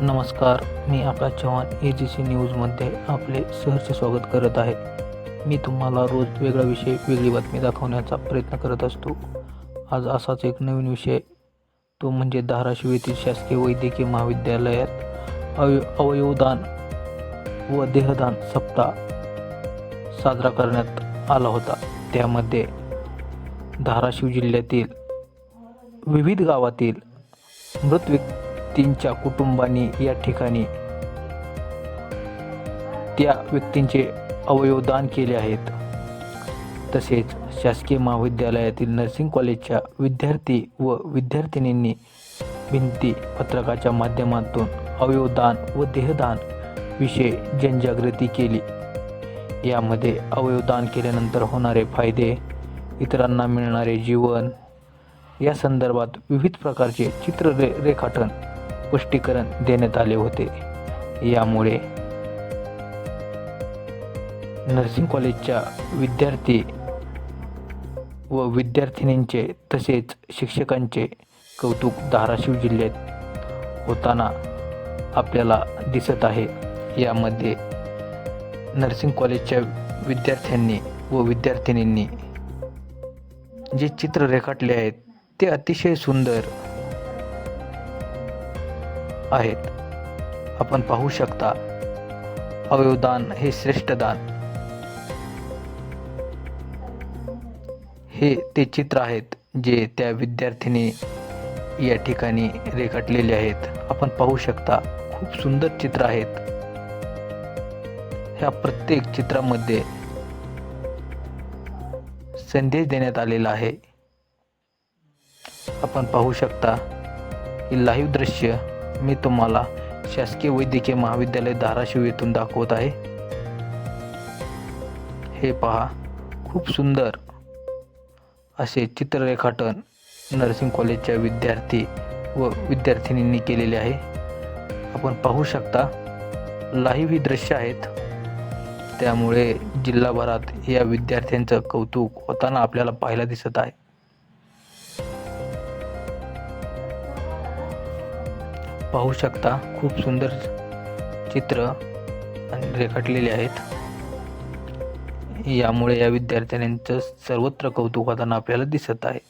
नमस्कार मी आकाश चव्हाण ए जी सी न्यूजमध्ये आपले सहर्ष स्वागत करत आहे. मी तुम्हाला रोज वेगळा विषय वेगळी बातमी दाखवण्याचा प्रयत्न करत असतो. आज असाच एक नवीन विषय तो म्हणजे धाराशिव येथील शासकीय वैद्यकीय महाविद्यालयात अव अवयवदान व देहदान सप्ताह साजरा करण्यात आला होता. त्यामध्ये धाराशिव जिल्ह्यातील विविध गावातील मृत व्यक्ती व्यक्तींच्या कुटुंबांनी या ठिकाणी त्या व्यक्तींचे अवयवदान केले आहेत. तसेच शासकीय महाविद्यालयातील नर्सिंग कॉलेजच्या विद्यार्थी व विद्यार्थिनींनी भिंती पत्रकाच्या माध्यमातून अवयवदान व देहदान विषयी जनजागृती केली. यामध्ये अवयवदान केल्यानंतर होणारे फायदे इतरांना मिळणारे जीवन या संदर्भात विविध प्रकारचे चित्र रे रेखाटन स्पष्टीकरण देण्यात आले होते. यामुळे नर्सिंग कॉलेजच्या विद्यार्थी व विद्यार्थिनींचे तसेच शिक्षकांचे कौतुक धाराशिव जिल्ह्यात होताना आपल्याला दिसत आहे. यामध्ये नर्सिंग कॉलेजच्या विद्यार्थ्यांनी व विद्यार्थिनींनी जे चित्र रेखाटले आहेत ते अतिशय सुंदर आहेत. आपण पाहू शकता अवयवदान हे श्रेष्ठ दान. हे ते चित्र आहेत जे त्या विद्यार्थिनी या ठिकाणी रेखाटलेले आहेत. आपण पाहू शकता खूप सुंदर चित्र आहेत. ह्या प्रत्येक चित्रामध्ये संदेश देण्यात आलेला आहे. आपण पाहू शकता ही लाईव्ह दृश्य मी तुम्हाला शासकीय वैद्यकीय महाविद्यालय धाराशिव येथून दाखवत आहे. हे पहा खूप सुंदर असे चित्ररेखाटन नर्सिंग कॉलेजच्या विद्यार्थी व विद्यार्थिनींनी केलेले आहे. आपण पाहू शकता लाईव्ह ही दृश्य आहेत. त्यामुळे जिल्हाभरात या विद्यार्थ्यांचं कौतुक होताना आपल्याला पाहायला दिसत आहे. पाहू शकता खूप सुंदर चित्र रेखाटलेले आहेत. यामुळे या विद्यार्थ्यांचं सर्वत्र कौतुक होताना आपल्याला दिसत आहे.